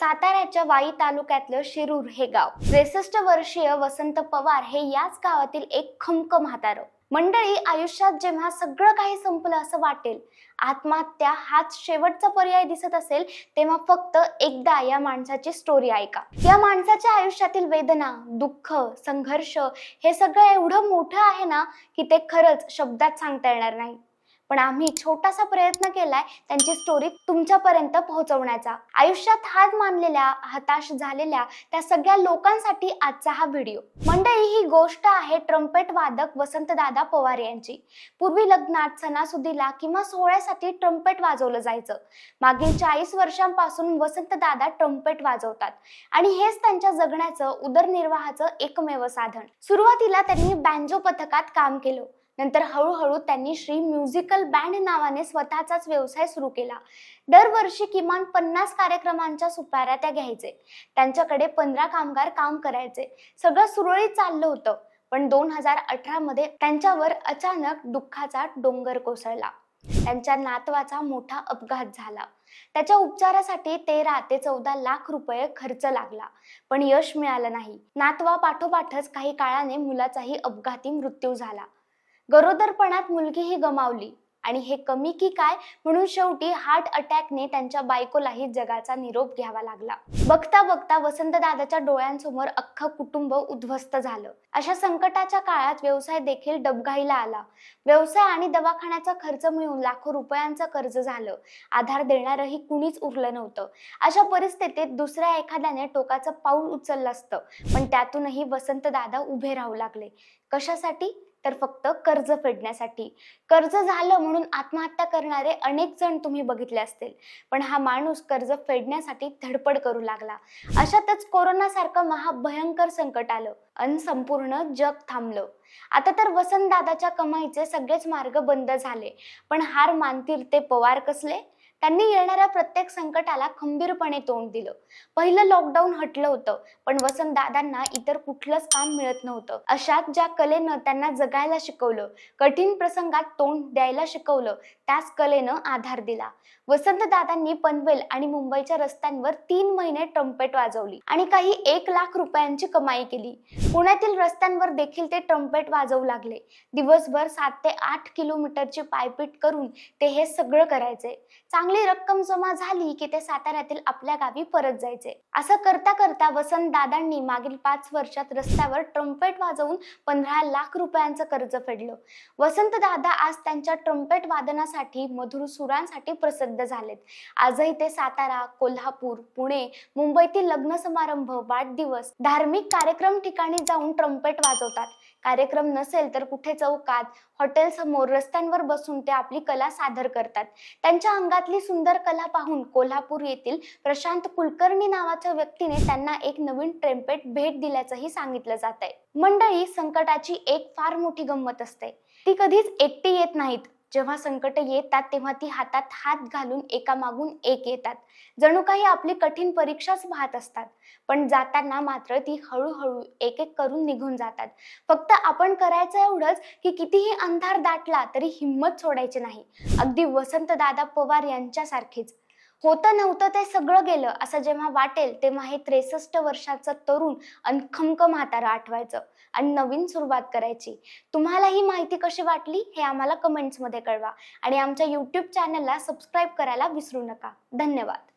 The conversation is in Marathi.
साताऱ्याच्या वाई तालुक्यातलं शिरूर हे गाव. त्रेसष्ट वर्षीय वसंत पवार हे याच गावातील एक खमक म्हातारं. मंडळी आयुष्यात जेव्हा सगळं काही संपलं असं वाटेल आत्महत्या हाच शेवटचा पर्याय दिसत असेल तेव्हा फक्त एकदा या माणसाची स्टोरी ऐका. या माणसाच्या आयुष्यातील वेदना दुःख संघर्ष हे सगळं एवढं मोठं आहे ना की ते खरंच शब्दात सांगता येणार नाही. पण आम्ही छोटासा प्रयत्न केलाय त्यांची स्टोरी तुमच्यापर्यंत पोहोचवण्याचा. आयुष्यात हात मानलेल्या हताश झालेल्या त्या सगळ्या लोकांसाठी आजचा हा व्हिडिओ मंडळी ही गोष्ट आहे ट्रम्पेट वादक वसंतदादा पवार यांची. पूर्वी लग्नात सणासुदीला किंवा सोहळ्यासाठी ट्रम्पेट वाजवलं जायचं. मागील चाळीस वर्षांपासून वसंतदादा ट्रम्पेट वाजवतात. आणि हेच त्यांच्या जगण्याचं उदरनिर्वाहाचं एकमेव साधन. सुरुवातीला त्यांनी बँजो पथकात काम केलं. नंतर हळूहळू त्यांनी श्री म्युझिकल बँड नावाने स्वतःचाच व्यवसाय सुरू केला. दरवर्षी किमान पन्नास कार्यक्रमांच्या सुपाऱ्या त्या घ्यायचे. त्यांच्याकडे पंधरा कामगार काम करायचे. सगळं सुरळीत चाललं होतं. पण दोन हजार अठरा मध्ये त्यांच्यावर अचानक दुःखाचा डोंगर कोसळला. त्यांच्या नातवाचा मोठा अपघात झाला. त्याच्या उपचारासाठी तेरा ते चौदा लाख रुपये खर्च लागला. पण यश मिळालं नाही. नातवा पाठोपाठच काही काळाने मुलाचाही अपघाती मृत्यू झाला. गरोदरपणात मुलगीही गमावली. आणि हे कमी की काय? म्हणून शेवटी हार्ट अटॅकने त्यांच्या बायकोलाही जगाचा निरोप घ्यावा लागला. बघता बघता वसंतदादाच्या डोळ्यांसमोर अख्खं कुटुंब उद्ध्वस्त झालं. अशा संकटाच्या काळात व्यवसाय देखील डबघाईला आला. व्यवसाय आणि दवाखान्याचा खर्च मिळून लाखो रुपयांचं कर्ज झालं. आधार देणारही कुणीच उरलं नव्हतं. अशा परिस्थितीत दुसऱ्या एखाद्याने टोकाचं पाऊल उचललं असतं. पण त्यातूनही वसंतदादा उभे राहू लागले. कशासाठी? तर फक्त कर्ज फेडण्यासाठी. कर्ज झालं म्हणून आत्महत्या करणारे अनेक जण तुम्ही बघितले असतील. पण हा माणूस कर्ज फेडण्यासाठी धडपड करू लागला. अशातच कोरोना सारखं महाभयंकर संकट आलं. अन संपूर्ण जग थांबलं. आता तर वसंतदादाच्या कमाईचे सगळेच मार्ग बंद झाले. पण हार मानतील ते पवार कसले? त्यांनी येणाऱ्या प्रत्येक संकटाला खंबीरपणे तोंड दिलं. पहिलं लॉकडाऊन हटलं होतं पण वसंतदादांना इतर कुठलंच काम मिळत नव्हतं. अशात ज्या कलेनं त्यांना जगायला शिकवलं कठीण प्रसंगात तोंड द्यायला शिकवलं त्याच कलेनं आधार दिला. वसंतदादांनी पनवेल आणि मुंबईच्या रस्त्यांवर तीन महिने ट्रम्पेट वाजवली आणि काही एक लाख रुपयांची कमाई केली. पुण्यातील रस्त्यांवर देखील ते ट्रम्पेट वाजवू लागले. दिवसभर सात ते आठ किलोमीटरची पायपीट करून ते हे सगळं करायचे. चांगली रक्कम जमा झाली की ते साताऱ्यातील आपल्या गावी परत जायचे. असं करता करता वसंत दादांनी मागील पाच वर्षात रस्त्यावर ट्रम्पेट वाजवून पंधरा लाख रुपयांचं कर्ज फेडलं. वसंत दादा आज त्यांच्या ट्रम्पेट वादनासाठी मधुर सुरांसाठी प्रसिद्ध झालेत. आजही ते सातारा कोल्हापूर पुणे मुंबईतील लग्न समारंभ वाढदिवस धार्मिक कार्यक्रम ठिकाणी जाऊन ट्रम्पेट वाजवतात. कार्यक्रम नसेल तर कुठे चौकात हॉटेल समोर रस्त्यांवर बसून ते आपली कला सादर करतात. त्यांच्या अंगातली सुंदर कला पाहून कोल्हापूर येथील प्रशांत कुलकर्णी नावाच्या व्यक्तीने त्यांना एक नवीन ट्रेम्पेट भेट दिल्याचंही सांगितलं जात आहे मंडळी संकटाची एक फार मोठी गंमत असते. ती कधीच एकटी येत नाहीत. जेव्हा संकट येतात तेव्हा ती हातात हात घालून एकामागून एक येतात. जणू काही आपली कठीण परीक्षाच पाहत असतात पण जाताना मात्र ती हळूहळू एक एक करून निघून जातात. फक्त आपण करायचं एवढंच की कितीही अंधार दाटला तरी हिंमत सोडायची नाही. अगदी वसंतदादा पवार यांच्यासारखीच. होतं नव्हतं ते सगळं गेलं. असं जेव्हा वाटेल तेव्हा हे त्रेसष्ट वर्षाचं तरुण आणि खमक म्हातारं आठवायचं आणि नवीन सुरुवात करायची. तुम्हाला ही माहिती कशी वाटली हे आम्हाला कमेंट्समध्ये कळवा. आणि आमच्या यूट्यूब चॅनलला सबस्क्राईब करायला विसरू नका. धन्यवाद.